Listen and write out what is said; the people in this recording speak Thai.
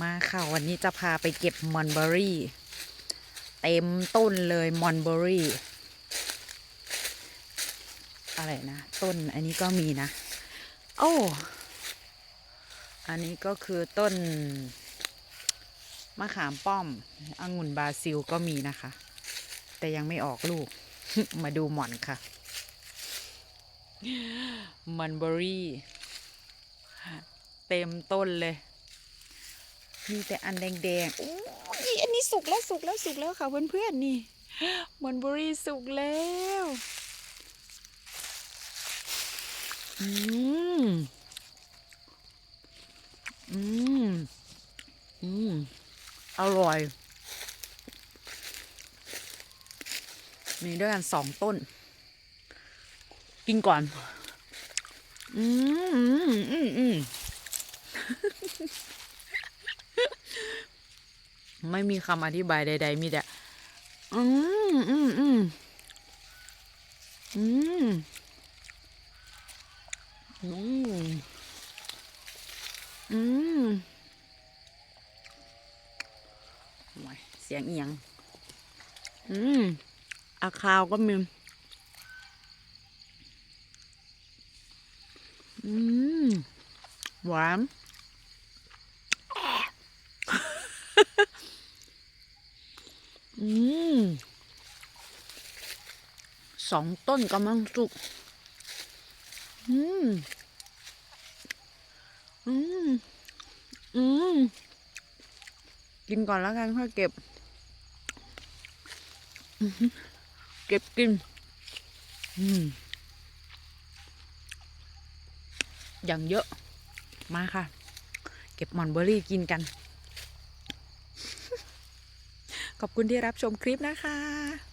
มาค่ะ วันนี้จะพาไปเก็บมอนเบอรี่ เต็มต้นเลยมอนเบอรี่ อะไรนะ ต้นอันนี้ก็มีนะ โอ้ อันนี้ก็คือต้น มะขามป้อมองุ่นบราซิลก็มีนะคะ แต่ยังไม่ออกลูก มาดูหมอนค่ะมอนเบอรี่ เต็มต้นเลย มีแต่อันแดงๆโอ้ยอันนี้สุกแล้วสุกแล้วสุกแล้วค่ะเพื่อนๆนี่มอนเบอรี่สุกแล้วอืมอืมอืมอร่อย มีด้วยกันสองต้น กินก่อน อืมอืมอืม ไม่มีคำอธิบายใด ๆ มีแต่อืมอืมอืมอืมอืมอืมเสียงเอียง อืมอาคาวก็มีอืมหวาน อืมสองต้นกำลังสุก อืม อืม อืม กินก่อนแล้วกันค่อยเก็บ เก็บกิน อืม อย่างเยอะ มาค่ะ เก็บหมอนเบอร์รี่กินกัน ขอบคุณที่รับชมคลิปนะคะ